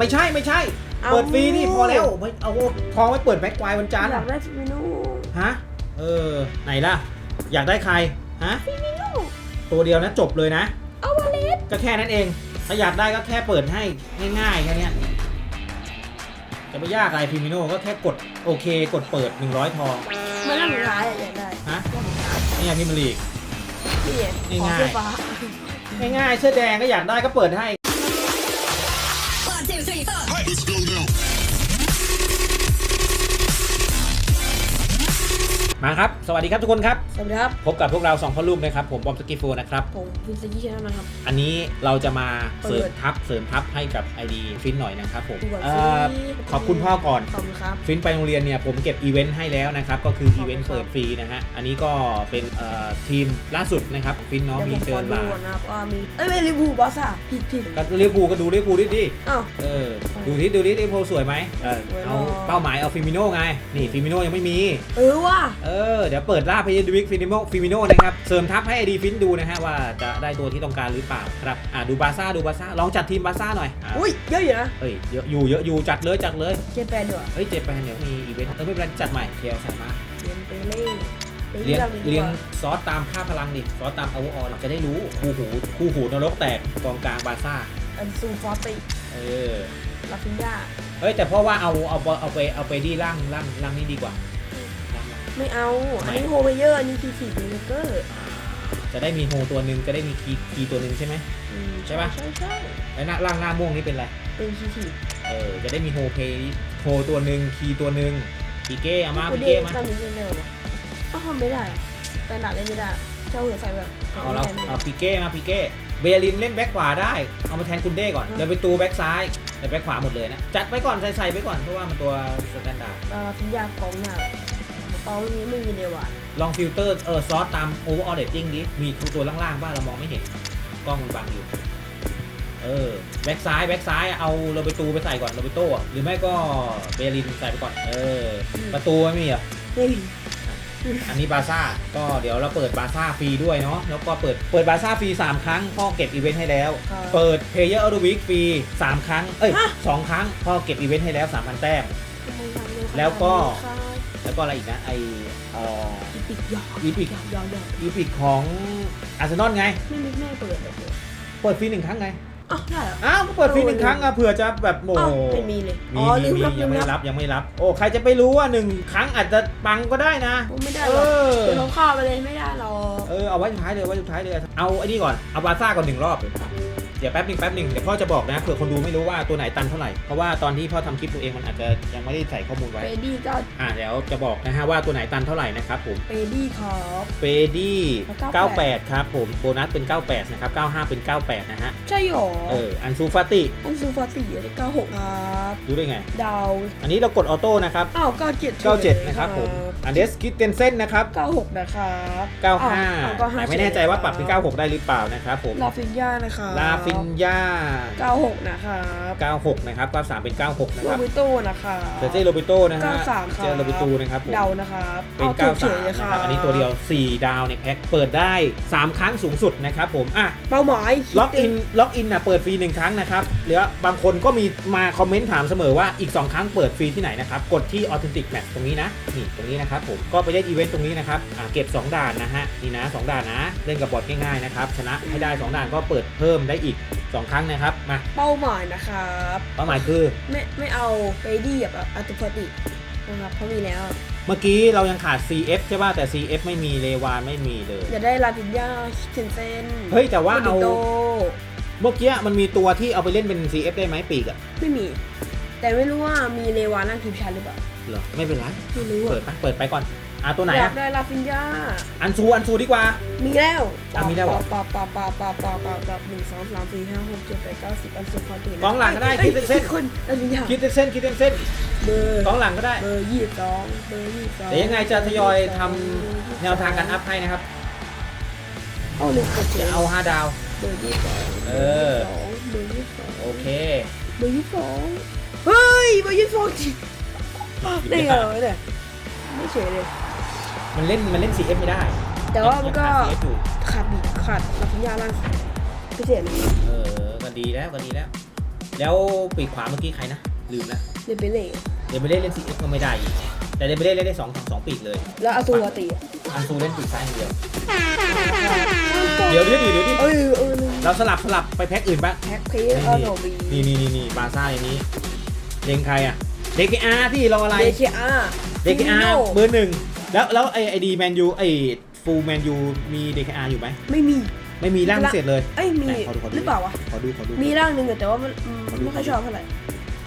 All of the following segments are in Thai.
ไม่ใช่ไม่ใช่เอาเปิดฟรีนี่พอแล้วไม่เอาทองไว้เปิดแบ็คไววันจันทร์อยากได้ฟิมิโน่ฮะเออไหนล่ะ อยากได้ใครฮะตัวเดียวนะจบเลยนะเอาวาเลสก็แค่นั้นเอง ถ้าอยากได้ก็แค่เปิดให้ง่ายๆแค่เนี้ยจะไม่ยากอะไรพิมิโน่ก็แค่กดโอเค กดเปิด 100 ทองเมื่อรอบสุดท้ายอะอยากได้ฮะรอบสุดท้ายนี่ไงพิมพ์ลีกนี่ไงของ่ายๆเสื้อฟ้าง่ายๆเสื้อแดงก็อยากได้ก็เปิดให้ One, Let's go now. มาครับ สวัสดีครับทุกคนครับ สวัสดีครับ พบกับพวกเราสองพ่อลูกนะครับ ผมบอมสกิฟโฟนะครับ ผมฟินสกี้ชนะนะครับ อันนี้เราจะมาเสริมเปิดทัพเสริมทัพให้กับ ID ฟินหน่อยนะครับผมดูก่อนเอ่อสิขอบคุณพ่อก่อน ขอบคุณครับ ฟินไปโรงเรียนเนี่ยผมเก็บอีเวนต์ให้แล้วนะครับ ก็คือขอบคุณอีเวนต์ครับเปิดฟรีนะฮะ อันนี้ก็เป็นเอ่อทีมล่าสุดนะครับ ฟินน้องเดี๋มียวผมเจขออร์ดูลาก่อนนะครับว่ามี เอ้ยไม่ลิเวอร์พูลบอสอะผิดผิดก็เรียกพูลก็ดูเรียกพูลดิดิอ้าวเออ ดูที่ดูที่เรียกพูลสวยไหมเออสวยเอาเนอะเป้าหมายเอาฟิมิโน่ไง นี่ฟิมิโน่ยังไม่มี เออว่ะเออ เดี๋ยวเปิดล่าพยดูวิกฟิมิโน่ฟิมิโน่นะครับ เสริมทัพให้ไอดีฟินดูนะฮะว่าจะได้ตัวที่ต้องการหรือเปล่าครับ อะดูบาซ่าดูบาซ่าลองจัดทีมบาซ่าหน่อยอะอุ้ยเยอะอยู่นะเฮ้ยเยอะอยู่เยอะอยู่จัดเลยจัดเลย เจแปนดีกว่าเฮ้ยเจ็บไปเดี๋ยวมีอีเวนต์เออไม่เป็นไรจัดใหม่เดี๋ยวใส่มาเรียนไปเล่ไปเรียงเรื่องดีเรียกงว่าซอสตามค่าพลังดิซอสตามอวอเราจะได้รู้คู่หูคู่หูนรกแตกกองกลางบาซ่าอันซูฟอร์ติเออลาฟินยาเฮ้ยแต่เพราะว่าเอาเอาเอาไปเอาไปที่ล่างล่างล่างนี่ดีกว่าล่างล่าง ไม่เอาทำไมอันนี้โฮเวเยอร์ อันนี้ทีทีเป็นเลเกอร์อ่าจะได้มีโฮตัวหนึ่งจะได้มีคีคีตัวหนึ่งใช่ไหม ใช่ปะ ใช่ใช่แล้วหน้าล่างหน้าม่วงนี่เป็นอะไร เป็นทีทีเออ จะได้มีโฮเพย์โฮตัวหนึ่งคีตัวหนึ่งพีเก้เอามากูพีเดเก้ย์มาตอนนี้เร็วๆนะอ้าวทำไม่ได้แต่หนักเล่นไม่ได้ เจ้าหัวใส่แบบเอาเราเอาพีเก้มาพีเก้เบลินเล่นแบ็คขวาได้ เอามาแทนคุณเด้ก่อนเดี๋ยวไปตูแบ็คซ้ายแต่แบ็คขวาหมดเลยนะ จัดไปก่อนใส่ใส่ไปก่อนเพราะว่ามันตัวสแตนดาร์ดลาฟินยากองหน้า เปานี้ไม่มีเลยว่ะลองฟิลเตอร์เออซอสตามโอเวอร์ออเดตติ้งดิมีตัวล่างๆบ้างเรามองไม่เห็น กล้องมันบังอยู่ เออแบ็กซ้ายแบ็กซ้ายเอาโรเบตูไปใส่ก่อนโรเบโต้อะหรือไม่ก็เบลินใส่ไปก่อน เออ ประตูไม่มีเหรอไม่มีอันนี้บาซ่าก็เดี๋ยวเราเปิดบาซ่าฟรีด้วยเนาะแล้วก็เปิดเปิดบาซ่าฟรี 3 ครั้งพ่อเก็บอีเวนต์ให้แล้วครับเปิดเพ y เยอร์ออฟวีคฟรี 3 ครั้ง เอ้ยสองครั้งพ่อเก็บอีเวนต์ให้แล้ว 3,000 แต้มแล้วก็ แล้วก็อะไรอีกนะไอเอ่ออีปิกหยอกอีพิกหยอกหยอกหยอกอีพิกของอาร์เซนอลไง ไม่ไม่ไม่เปิดเลยเปิดฟรีหนึ่งครั้งไง อ้าวได้เหรอ อ้าวก็เปิดฟรีหนึ่งครั้งอะเผื่อจะแบบโมอ้าวไม่มีเลยมีอ๋อมีลืมมีรับลืยังมไม่รับ รับยังไม่รับ โอ้ใครจะไปรู้ว่าหนึ่งครั้งอาจจะปังก็ได้นะ โอ้ไม่ได้เอหรอกอเดี๋ยวเขาเข้าไปเลยไม่ได้หรอกเออเอาไว้สุดท้ายเลยไว้สุดท้ายเลย เอาไอ้นี่ก่อนเอาบาซ่าก่อนหนึ่งรอบเดี๋ยวแป๊บหนึงแป๊บหนึงเดี๋ยวพ่อจะบอกนะเผื่อคนดูไม่รู้ว่าตัวไหนตันเท่าไหร่เพราะว่าตอนที่พ่อทำคลิปตัวเองมันอาจจะยังไม่ได้ใส่ข้อมูลไว้เปดี้ก็อ่าเดี๋ยวจะบอกนะฮะว่าตัวไหนตันเท่าไหร่นะครับผมเปดี้ครับ เฟดี้98 98 ครับผมโบนัสเป็น 98 นะครับ 95 เป็น 98 นะฮะใช่หรอเอออันซูฟาติอันซูฟาติอะไรเก้าหกครับรู้ได้ไง ดาว อันนี้เรากดออโต้นะครับอ้าวเก้าเจ็ด97นะครับผมอันเดสคิดเตนเซนนะครับเก้าหกนะครับ95แต่ไม่แน่ใจว่าปรับเป็น96ได้หรือเปล่านะครับผมลาฟินยานะครับลาฟินยาเก้าหกนะครับ96 นะครับ93เป็น 96 นะโรครับบิโต้นะครับเซอร์เจโรบิโตนะฮะ93ครับเจโรบิโตนะครับผมเดานะครับเป็นอถูก93ลยนะครับอันนี้ตัวเดียว 4 ดาวในแพ็คเปิดได้ 3 ครั้งสูงสุดนะครับผมอะ เป้าหมายล็อกอินล็อกอินนะเปิดฟรี1ครั้งนะครับหรือบางคนก็มีมาคอมเมนต์ถามเสมอว่าอีก 2 ครั้งเปิดฟรีที่ไหนนะครับ กดที่ Authentic Match ตรงนี้นะ นี่ตรงนี้นะครับผมก็ไปเล่นอีเวนต์ตรงนี้นะครับอะเก็บ 2 ด่านนะฮะ นี่นะ 2 ด่านนะ เล่นกับบอทง่ายๆนะครับ ชนะให้ได้ 2 ด่านก็เปิดเพิ่มได้อีก2ครั้งนะครับ มา เป้าหมายนะครับเป้าหมายคือ ไม่ไม่เอาเปดี้แบบอัตุฟตินะครับเพราะมีแล้วเมื่อกี้เรายังขาด CF ใช่ป่ะแต่ CF ไม่มีเลวานไม่มีเลยอย่าได้ลาฟินยาเทนเซนเฮ้ย แต่ว่าเอาโดเมื่อกี้มันมีตัวที่เอาไปเล่นเป็น CF ได้ไหมปีกอะไม่มี แต่ไม่รู้ว่ามีเลวานั่งทีมชาติหรือเปล่าเหรอไม่เป็นไรไม่รู้เปิดอะไปเปิดไปก่อน อะตัวไหนอยาอะกได้ลาฟินยาอันซูอันซูดีกว่า มีแล้วอะมีแล้วเหรอปาปาปาปาปาปาปาหนึ่งสองสามสี่ห้าหกเจ็ดแปดเก้าสิบอันสุดฟาติกองหลังก็ได้อ้ยคิดเส้นอ้ยคนลาฟินยาคิดเส้นคิดเส้นเบอร์กองหลังก็ได้ เบอร์ยี่สิบสองเบอร์ยี่สิบสองเดี๋ยวยังไงจะทยอยทำแนวทางการอัพให้นะครับ เอาหนึ่งกดเจ็จะดเอา 5 ดาว เบอร์ยี่สิบสองเออ เบอร์ยี่สิบสองโอเค เบอร์ยี่สิบสองเฮ้ยเบอร์ยี่สิบสองจริงได้ไงวะเนี่ยไม่เฉยเลย มันเล่นมันเล่น CF ไม่ได้แต่ว่ามันก็ ยังขาด CF อยู่ขาดบีขาดลาฟินยาล่างพิเศษเลยเออก็ดีแล้วก็ดีแล้ว แล้วปีกขวาเมื่อกี้ใครนะ ลืมแล้วเดเบเล่เดมเบเล่เล่นซีเอฟก็ไม่ได้อีกแต่เดมเบเล่เล่นได้สองสองปีกเลย แล้วอาซูวาติอะอันซูเล่นปีกซ้ายอย่างเดียว เดี๋ยวเดี๋ยวดิเดี๋ยวดิเออเออลืมเราสลับสลับไปแพ็คอื่นบ้าง แพ็คเพย์อโนบีนี่นี่นี่นี่บาซ่าอย่างนี้เล็งใครอะเดกอาที่รออะไรเดเคอาเดกอาเบอร์หนึ่ง แล้วแล้วไอไอดีแมนยูไอฟูแมนยูมีเดกอาอยู่ไหมไม่มี ไม่มีร่างพิเศษเลยเอ้ยมีไหนขอดูขอดูหรือเปล่าวะ ขอดูขอดู มีร่างหนึ่งอะแต่ว่ามันอืมขอดู ไม่ค่อยชอบเท่าไหร่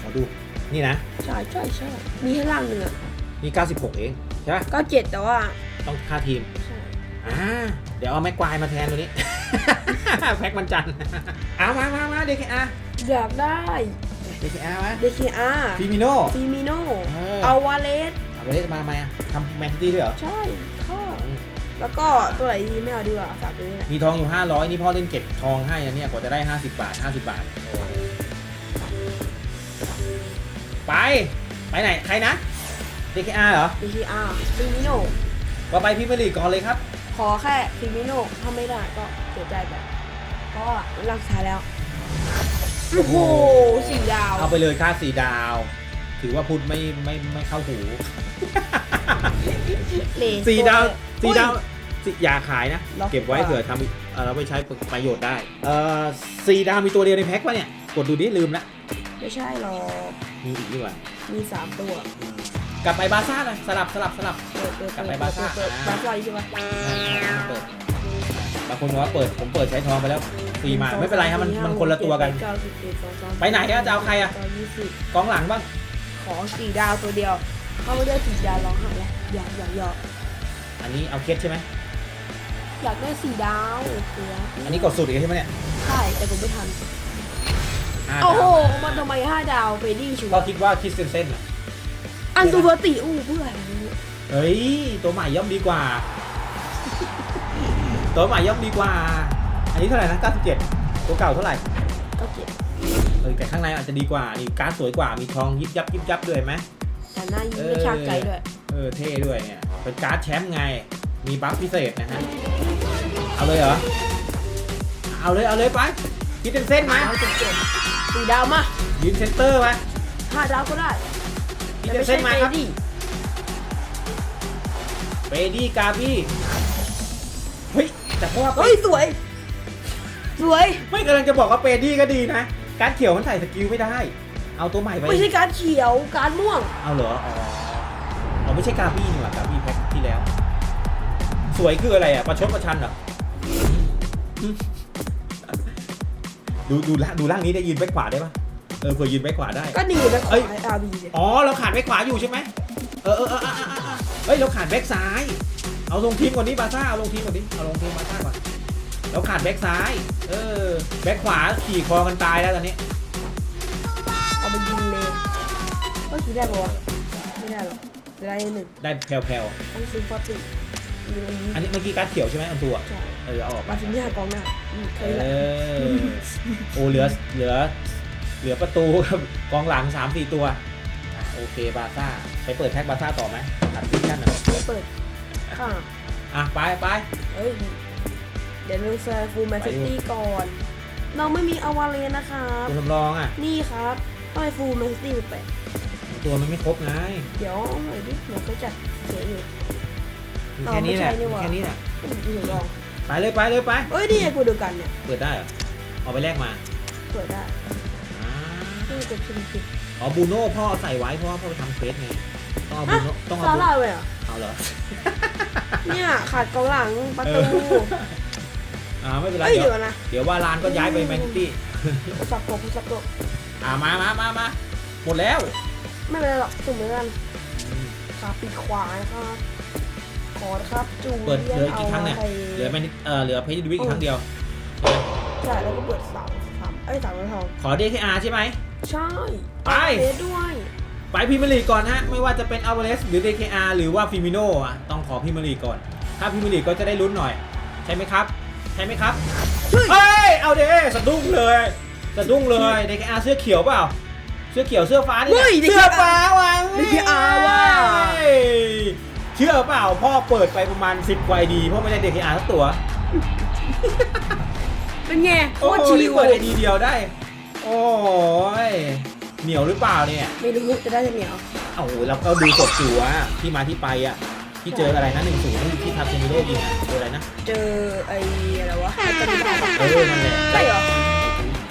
ขอดู นี่นะ ใช่ใช่ใช่มีแค่ร่างหนึ่งอะนี่ 96 เอง ใช่ปะก็เจ็ดแต่ว่าต้องค่าทีม ใช่อ่า เดี๋ยวเอาแม็กควายมาแทนตัวนี้ แพ็คมันจันทร์เอามามามาเดกอาอยากได้ เดกอามาเดเคอาฟิมิโน่ ฟิมิโนเออ เอาวาเลส เอาไปเล่นมาทำไมอะทำแมนซิตี้ด้วยเหรอ ใช่ข้อแล้วก็ตัวไหนดีไม่เอาดีกว่าฝากตัวนี้แหละมีทองอยู่ 500 นี่พ่อเล่นเก็บทองให้นะเนี่ย กว่าจะได้ 50 บาท 50 บาท ไป ไปไหน ใครนะ DKR เหรอเดเคอาฟิมิโนว่าไปพิมพ์ลีกก่อนเลยครับ ขอแค่ฟิมิโนถ้าไม่ได้ก็เสียใจไปเพราะว่าร่างสุดท้ายแล้ว โอ้โหสี่ดาว เอาไปเลยค่าสีดาว ถือว่าพูดไม่ไม่ไม่เข้าหูเลสสีดาวอุ้สียดาวสิอย่าขายนะล็อกเก็บไว้กว่าเผื่อทำเอ่อเราไปใช้ประโยชน์ได้เอ่อสีดาวมีตัวเดียวในแพ็คปะเนี่ย กดดูดิลืมละไม่ใช่หรอกมีอีกดีกว่ามีสามตัว กลับไปบาซ่าหน่อยสลับสลับสลับเปิดเปิดกลัเปิบดไปบาซ่าเปิดอ่าบาซ่าใช่ไหมเปิดบางคนบอกว่าเปิดผมเปิดใช้ทองไปแล้วฟรีมาไม่เป็นไรครับมันมันคนละตัวกันเก้าสิบเอ็ดสองสามไปไหนอะจะเอาใครอะเก้ายี่สิบกองหลังบ้าง ขอสี่ดาวตัวเดียวเข้าไม่ได้สี่ดาวร้องไห้แล้วอยากอยากอยากอันนี้เอาเคสใช่ไหมอยากได้สี่ดาวเสืออันนี้กดสุดอีกใช่ไหมเนี่ยใช่แต่ผมไม่ทันห้าโอ้โหดาวมันทำไมห้าดาวเฟรดดี้ชัวก็ร์คิดว่าคิดเส้นเส้นๆอะอันซูเบอร์ติอู้เพื่ออะไรเนี่ยเฮ้ย ตัวใหม่ย่อมดีกว่า ตัวใหม่ย่อมดีกว่า อันนี้เท่าไหร่นะ97ตัวเก่าเท่าไหร่ก็เจ็บ เออแต่ข้างในอาจจะดีกว่านี่การ์ดสวยกว่ามีทองยิบยับยิบยับด้วยไหมแต่หน้ายิ้มไม่ชากใจด้วย เออเท่ด้วยเนี่ยเป็นการ์ดแชมป์ไงมีบัฟพิเศษนะฮะเอาเลยเหรอเอาเลยเอาเลยไปคิดเป็นเส้นไหมดาวเจ็บเจ็บสี่ดาวมายืนเซนเตอร์ไหมห้าดาวก็ได้คิดเป็นเส้นไหมครับแต่ไใช่เบดี้กาบี้เฮ้ยแต่เพราะว่าเฮ้ยสวย สวย ไม่กำลังจะบอกว่าเปดี้ก็ดีนะ การดเขียวมันใส่สกิลไม่ได้ เอาตัวใหม่ไปไม่ใช่การดเขียวการดม่วง เอาเหรออ๋ออ๋อไม่ใช่กาบี้นี่หว่ากาบี้แพ็คที่แล้ว สวยคืออะไรอะประชดประชันเหรออืมดูดูล่างดูล่างนี้ได้ยืนแบ็คขวาได้ปะเออเผื่อยืนแบ็คขวาได้ ก็ดีนะขเอ้อยอาร์บีเนี่ยอ๋อเราขาดแบ็คขวาอยู่ใช่ไหมเออเออเออเออเออเออเฮ้ยเราขาดแบ็คซ้าย เอาลงทีมก่อนนี้บาซ่าเอาลงทีมก่อนนี้เอาลงทีมบาซ่าก่อน เราขาดแบ็คซ้าย เออ แบ็คขวาขี่คอกันตายแล้วตอนนี้ เอาไปยิงเลยก็คิดได้ปะวะไม่ได้หรอกจะได้หนึ่งได้แผ่วต้องซื้อฟอร์ติยิงอันนี้ๆอันนี้เมื่อกี้การดเขียวใช่ไหมอันตัวใช่เออเอาออกมาถึงที่หากองหน้าอืมเคเอยแหละอโอ้เหลือเหลือ เหลือประตูครับกองหลังสามสี่ตัวอะโอเคบาซ่าไปเปิดแท็กบาซ่าต่อไหมอัดฟิชชั่นอะไม่เปิดข้างอะไปไปเอ้ย เดี๋ยวเราแซฟูลแมนซิตี้ก่อน เราไม่มีอวาเลนนะครับตัวสำรองอะ นี่ครับต้องไปฟูลแมนซิตี้ไป ตัวมันไม่ครบไงเดี๋ยวหน่อยดิเดี๋ยวเขาจัดเสียอยู่ มีแค่นี้แหละอ๋อไม่ใช่นี่มีหว่า แค่นี้แหละเดี๋ยวลองไปเลยไปเลยไป เอ้ยนี่ไงกูเดียวกันเนี่ย เปิดได้เหรอเอาไปแลกมาเปิดได้อ่านี่เป็นชิมชิมอ๋อบูโน่พ่อใส่ไว้เพราะว่าพ่อไปทำเฟสไงต้องเอาบูโน่ต้องเอาซาบูร่าเลยเหรอเอาเหรอเนี่ยขาดกองหลังประตูอ่าไม่เป็นไรเอ้ยเดี๋ยวเดี๋ยวนะเดี๋ยวว่าลานก็ย้ายไปแมนซิตี้สับโกสับโกอ่ามามามามาหมดแล้วไม่เป็นไรหรอกสุ่มเหมือนกันขาปีกขวานะครับขอนะครับจูเปิดเหลืออีกเอากี่ครั้งเนี่ยไปเหลือแมนเอ่อเหลือเพจดิวิกอีกครั้งเดียว ใช่แล้วก็เปิดสามสามเอ้ยสามวันทองขอ DKR ใช่ไหม ใช่ไปเทสด้วย ไปพรีเมียร์ลีกก่อนฮะ ไม่ว่าจะเป็นอ l ว a เ e สหรือ DKR หรือว่าฟิมิโนอะต้องขอพรีเมียร์ลีกก่อน ถ้าพรีเมียร์ลีกก็จะได้ลุ้นหน่อย ใช่ไหมครับ ใช่ไหมครับเฮ้ยเอาเด้สะดุ้งเลยสะดุ้งเลย DKR เสื้อเขียวเปล่า เสื้อเขียวเสื้อฟ้านี่แหละเฮ้ยเสื้อฟ้าว่ะ DKR ว่ะเฮ้ยเชื่อเปล่าพ่อเปิดไปประมาณ 10กว่าดีเพราะไม่ได้ DKR สักตัวเป็นไงโคโอ้ตรโหชินี่วเปิดไอดีเดียวได้ โอ้ยเหนียวหรือเปล่าเนี่ย ไม่รู้จะได้จะเหนียวโอ้โหเราก็ดูสดอยู่อะที่มาที่ไปอะ ที่เจออะไรนะหนึ่งศูนย์ที่ทาเซมิโร่ยิงอะเจออะไรนะเจอไอ้อะไรวะไอ้ตัวนี้เออนั่นแหละใช่เหรอ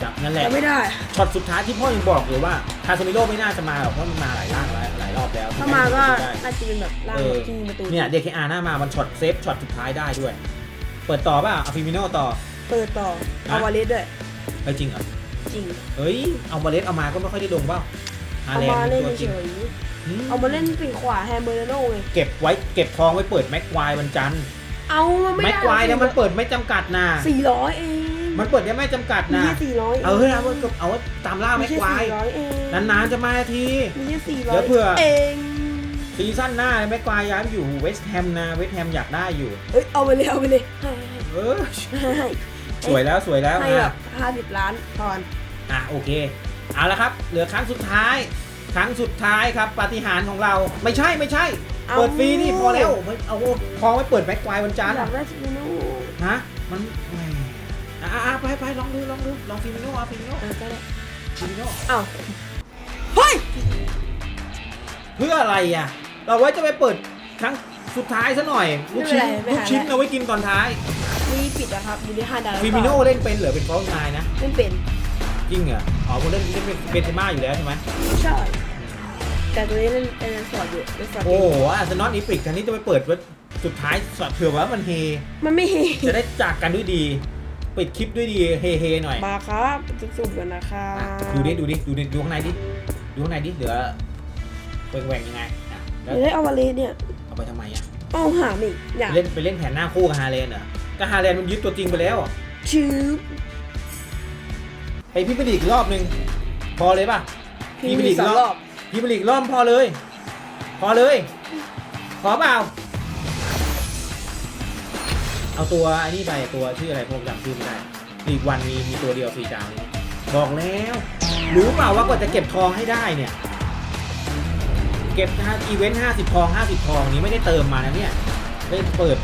จับนั่นแหละจำไม่ได้ช็อตสุดท้ายที่พ่อยังบอกเลยว่าทาเซมิโร่ไม่น่าจะมาหรอกเพราะมันมาหลายร่างแล้วหลายรอบแล้วถ้ามาก็ได้น่าจะเป็นแบบร่างเออที่ยิงประตูเนี่ยเดคอาร์หน้ามามันช็อตเซฟช็อตสุดท้ายได้ด้วย เปิดต่อป่ะเอาฟิมิโน่ต่อเปิดต่อเอาวาเลสด้วยเฮ้ยจริงเหรอจริงเฮ้ยเอามาเลสเอามาก็ไม่ค่อยได้ลงเปล่าฮาเอาแลนมาด์เล่นตัวจริเฉงยอืมๆ เอามาเล่นปีกขวาแฮมเบอร์โน่ไงเก็บไว้เก็บทองไว้เปิดแม็กควายวันจันทร์เอามันไม่แม็กได้ควายเนี่ยมันเปิดไม่จำกัดนะสี่ร้อยเองมันเปิดได้ไม่จำกัดมีนะแค่สี่ร้อยเออเอาไว้เอาไว้ตามล่ามีแม็กแค่ควายสี่ร้อยเองนานๆจะมาที มีแค่สี่ร้อเดี๋ยยวเผื่อ เองซีซั่นหน้าแม็กควายย้ายไปอยู่เวสต์แฮมนะเวสต์แฮมอยากได้อยู่ เอ้ยเอาไปเลยเอาไปเลยให้เออให้ให้สวยแล้วสวยแล้วให้แบอะบห้าสิบล้านตอน อะโอเค เอาละครับ เหลือครั้งสุดท้าย ครั้งสุดท้ายครับปาฏิหาริย์ของเราไม่ใช่ไม่ใช่ เปิดฟรีนี่พอแล้วไม่เอาพอไว้เปิดแม็กควายวันจันทร์อยากได้ซิมิโน่ฮะมันแหมอะอะอะไปไปลองดูลองดูลองฟิมิโน่เอาฟิมิโน่เออก็ได้ฟิมิโน่เอ้าเฮ้ยเพื่ออะไรอะ เราไว้จะไปเปิดครั้งสุดท้ายซะหน่อยลูกชิ้นลูกชิ้นเอาไว้กินตอนท้ายมีปิดนะครับมีได้ห้าดาวฟิมิโน่เล่นเป็นเหรือเป็นฟอลนายนะไม่เป็น จริงเหรออ๋อมันเล่นเล่นเป็นเบนเซม่าอยู่แล้วใช่ไหมใช่ แต่ตัวนี้เล่นเป็นสอดอยู่เป็นสอดโอ้โหอาร์เซนอลอีพิกคันนี้จะไปเปิดไว้สุดท้ายสอดเผื่อว่ามันเฮมันไม่เฮจะได้จากกันด้วยดีปิดคลิปด้วยดีเฮเฮหน่อยมาครับจะสุ่มกันนะคะอะดูดิดูดิดูดิดูข้างในดิดูข้างในดิเหลือแหว่งๆยังไงอะแล้วเดี๋ยวได้เอาวาเลสเนี่ยเอาไปทำไมอะเอาหามอีกอยากไปเล่นไปเล่นแผนหน้าคู่กับฮาเลนเหรอก็ฮาเลนมันยึดตัวจริงไปแล้วชืบ ไปพี่ไปลีกอีกรอบนึงพอเลยป่ะพี่ไม่หลีกสองรอบรอบพี่ไปลีกรอบพอเลย พอเลยพอเปล่าเอาตัวไอ้นี่ไปตัวชื่ออะไรผมจำชื่อไม่ได้ลีกวันมีมีตัวเดียวสี่ดาวนี้บอกแล้วรู้เปล่าว่ากว่าจะเก็บทองให้ได้เนี่ย เก็บนะอีเวนต์ห้าสิบทองห้าสิบทองนี้ไม่ได้เติมมานะเนี่ยไม่ได้เปิด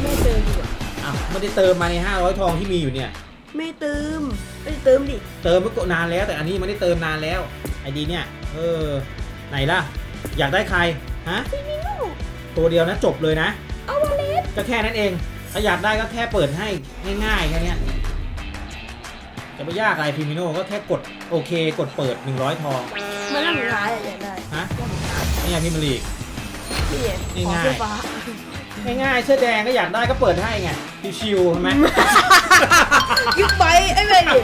ไม่เติมดีกว่าอะไม่ได้เติมมาในห้าร้อยทองที่มีอยู่เนี่ย ไม่เติมไม่เติมดิเติมเมื่อนานแล้ว แต่อันนี้ไม่ได้เติมนานแล้ว ไอดีเนี่ย เออ ไหนล่ะ อยากได้ใคร ฮะตัวเดียวนะจบเลยนะ เอาวาเลสก็แค่นั้นเอง ถ้าอยากได้ก็แค่เปิดให้ง่ายๆแค่เนี้ยจะไปยากอะไรพิมิโน่ก็แค่กดโอเค กดเปิด 100 ทองมาล่างสุดท้ายอะอยากได้ฮะนี่พิมลีกนี่ไงนี่ของ่ายเสื้อฟ้า ง่ายๆเสื้อแดงก็อยากได้ก็เปิดให้ไงชิวๆใช่ไหม ยึดไปไอ้เว้ยดิ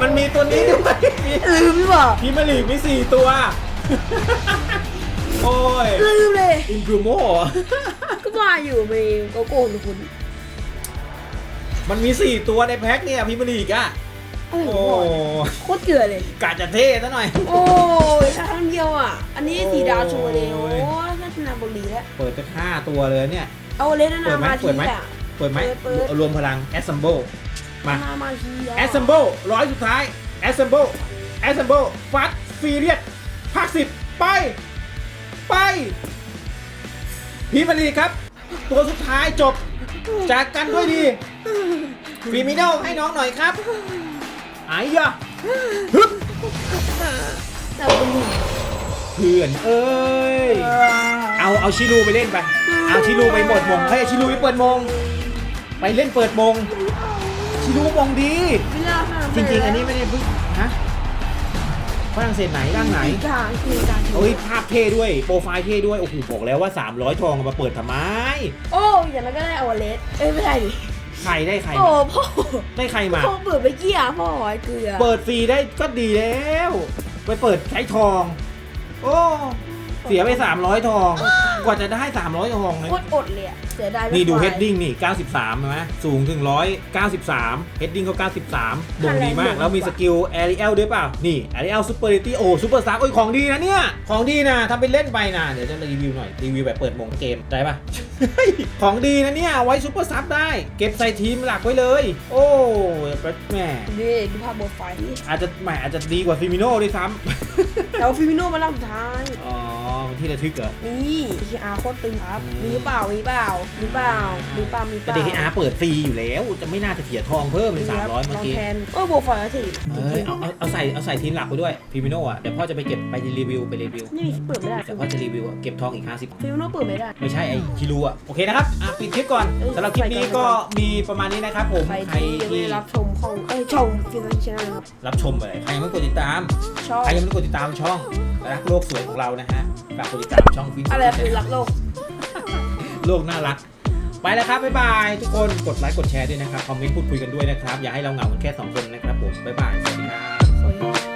มันมีตัวนี้ด้วยลืมหรือเปล่าพิมลีกมีสี่ตัว โอ้ยลืมเลย อินกรูโมก็มาอยู่มีโกโก้ทุกคนมันมี4ตัวในแพ็คเนี่ยพิมลีกอะอะไรโอ้ของพ่อโคตรเกลือเลยกะจะเท่ซะหน่อย โอ้ยครั้งเดียวอะ อันนี้สีดาวชัวร์เลยโอ้โอ้ยย น่าจะนาโบลีแล้ว เปิดไปห้าตัวเลยเนี่ย เอาเลนเปินาดไหมมาเปิทีดไหมอะเปิดไหมเปิดเปิดรวมพลัง assemble มานามาทีอะ assemble ร้อยสุดท้าย assemble assemble ฟัดฟีเรียดภาคสิบไป ไปพิมลีกครับ ตัวสุดท้ายจบ จากกันด้วยดีฟีมิโนให้น้องหน่อยครับไอ้ยะฮึบนาโบลี เพื่อนเอ้ย เอาเอาชิลูไปเล่นไป เอาชิลูไปหมดมงเฮ้ยชิลูไปเปิดมง ไปเล่นเปิดมง ชิลูมงดีเวลาฝรั่งจเศสริงๆ อันนี้ไม่ได้เพิ่งฮะฝรั่งเศสไหนร่างไหนมีกลางมีกลางเฮ้ยภาพเท่ด้วย โปรไฟล์เท่ด้วย โอ้โหบอกแล้วว่า 300 ทองเอามาเปิดทำไม โอ้ยอย่างนั้นก็ได้เอาเลสเอ้ยไม่ได้ดิใครได้ใครโอ้มาพ่อได้ใครมา พ่อเปิดไปเกี้ยพ่อไอ้เกลือเปิดฟรีได้ก็ดีแล้ว ไปเปิดใช้ทอง โอ้ เสียไป 300 ทอง กว่าจะได้ 300 ทองนะโคตรอดเลยอะเสียดายไม่นี่ดูไปเฮดดิ้งนี่ 93 ใช่ไหมสูงถึง 193 เฮดดิ้งก็ 93บ่งดีมาก แล้วมีสกิลแอริเอลด้วยเปล่า นี่แอริเอลซูเปอร์ลิตี้โอ้ซูเปอร์สตาร์โอ้ยของดีนะเนี่ย ของดีนะทำเป็นเล่นไปนะ เดี๋ยวจะรีวิวหน่อย รีวิวแบบเปิดโมงเกมได้ปะ ของดีนะเนี่ย ไว้ซูเปอร์ซับได้ เก็บใส่ทีมหลักไว้เลย โอ้ยแหมนี่ดูภาพโปรไฟล์นี่อาจจะแหมอาจจะดีกว่าฟิมิโน่ด้วยซ้ แต่ว่าฟิมิโน่มาล่างสุดท้าย อ๋ อเป็นที่ระทึกเหรอนี่ DKR โคตรตึงครับ มีหรือเปล่า มีเปล่า มีเปล่า มีเปล่า มีเปแต่ล่า DKR เปิดฟรีอยู่แล้ว จะไม่น่าจะเสียทองเพิ่มเป็น300เมื่อกี้ลงแทนเออบวกฟอยล์สิเอ้ยเอาเอาเอาใส่เอาใส่ทีมหลักไปด้วยพิมิโน่อะเดี๋ยวพ่อจะไปเก็บไปรีวิวไปรีวิวนี่เปิดไม่ได้เดี๋ยวพ่อจะรีวิวอะเก็บทองอีก 50 ฟิลโน่เปิดไม่ได้ ไม่ใช่ไอ้คิรูอะโอเคนะครับอะปิดคลิปก่อนเอ้ยสำหรับคลิปนี้ก็มีประมาณนี้นะครับผมใครใครที่ยังไม่ที่ได้รับชมของเอ้ยชมฟิลโน่ชแนลนะครับ รับชมอะไรใครยังไม่กดติดตาม ชอบ ใครยังไม่กดติดตามช่องรักโลกสวยของเรานะฮะบบคนดติดามช่องฟินอะไรคือรักโลก โลกน่ารัก ไปแล้วครับบ๊ายบายทุกคนกดไลค์กดแชร์ด้วยนะครับคอมเมนต์พูดคุยกันด้วยนะครับ อย่าให้เราเหงากันแค่สองคนนะครับผมบ๊ายบายสวัสดีครับ